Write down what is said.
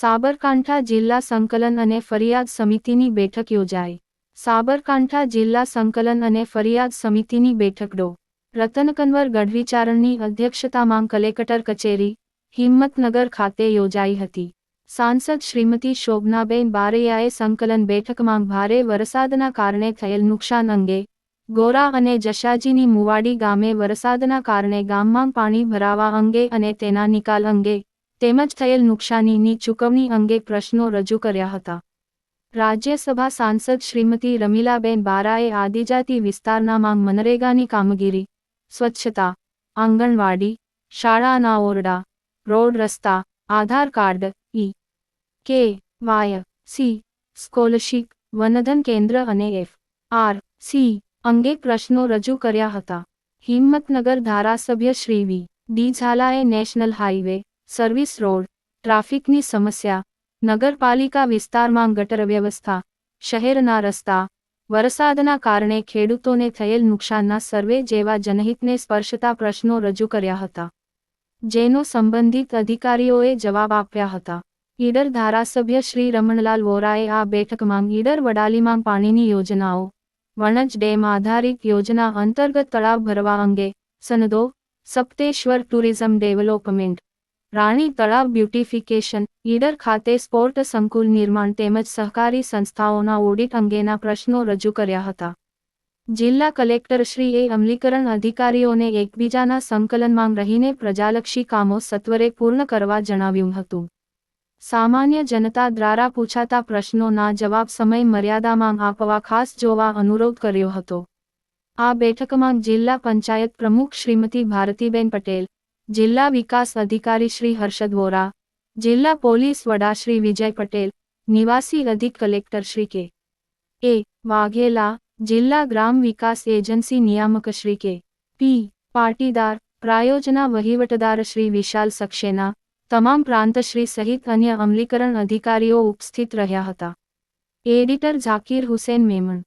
સાબરકાંઠા જિલ્લા સંકલન અને ફરિયાદ સમિતિની બેઠક યોજાઈ. સાબરકાંઠા જિલ્લા સંકલન અને ફરિયાદ સમિતિની બેઠક ડો. રતનકનવર ગઢવીચારણની અધ્યક્ષતામાં કલેક્ટર કચેરી, હિંમતનગર ખાતે યોજાઈ હતી. સાંસદ શ્રીમતી શોભનાબેન બારૈયાએ સંકલન બેઠકમાં ભારે વરસાદના કારણે થયેલ નુકસાન અંગે ગોરા અને જશાજીની મુવાડી ગામે વરસાદના કારણે ગામમાં પાણી ભરાવા અંગે અને તેના નિકાલ અંગે તેમજ થયેલ નુકસાનીની ચૂકવણી અંગે પ્રશ્નો રજૂ કર્યા હતા. રાજ્યસભા સાંસદ શ્રીમતી રમીલાબેન બારાએ આદિજાતિ વિસ્તારના માંગ મનરેગાની કામગીરી, સ્વચ્છતા, આંગણવાડી શાળાના ઓરડા, રોડ રસ્તા, આધાર કાર્ડ, ઈ, કે, વાય, સી, સ્કોલરશીપ, વનધન કેન્દ્ર અને એફ, આર, સી અંગે પ્રશ્નો રજૂ કર્યા હતા. હિંમતનગર ધારાસભ્ય શ્રી વી. ડી. ઝાલાએ નેશનલ હાઈવે સર્વિસ રોડ, ટ્રાફિકની સમસ્યા, નગરપાલિકા વિસ્તારમાં ગટર વ્યવસ્થા શહેરના રસ્તા, વરસાદના કારણે ખેડૂતોને થયેલ નુકસાનના સર્વે જેવા જનહિતને સ્પર્શતા પ્રશ્નો રજૂ કર્યા હતા, જેનો સંબંધિત અધિકારીઓએ જવાબ આપ્યા હતા. ઈડર ધારાસભ્ય શ્રી રમણલાલ વોરાએ આ બેઠકમાં ઈડર વડાલીમાં પાણીની યોજનાઓ, વણજ ડેમ આધારિત યોજના અંતર્ગત તળાવ ભરવા અંગે, સનદો, Sapteshwar tourism development Rani Talav beautification, Idar ખાતે સ્પોર્ટ સંકુલ નિર્માણ તેમજ સહકારી સંસ્થાઓના ઓડિટ અંગેના પ્રશ્નો રજૂ કર્યા હતા. જિલ્લા કલેક્ટરશ્રીએ અમલીકરણ અધિકારીઓને એકબીજાના સંકલનમાં રહીને પ્રજાલક્ષી કામો સત્વરે પૂર્ણ કરવા જણાવ્યું હતું. સામાન્ય જનતા દ્વારા પૂછાતા પ્રશ્નોના જવાબ સમય મર્યાદામાં આપવા ખાસ જોવા અનુરોધ કર્યો હતો. આ બેઠકમાં જિલ્લા પંચાયત પ્રમુખ શ્રીમતી ભારતીબેન પટેલ જિલ્લા વિકાસ અધિકારી શ્રી હર્ષદ વોરા, જિલ્લા પોલીસ વડા શ્રી વિજય પટેલ, નિવાસી અધિક કલેક્ટર શ્રી કે. એ. વાઘેલા, જિલ્લા ગ્રામ વિકાસ એજન્સી નિયામક શ્રી કે. પી. પાટીદાર, પ્રાયોજના વહીવટદાર શ્રી વિશાલ સક્સેના, તમામ પ્રાંતશ્રી સહિત અન્ય અમલીકરણ અધિકારીઓ ઉપસ્થિત રહ્યા હતા. એડિટર ઝાકીર હુસેન મેમણ.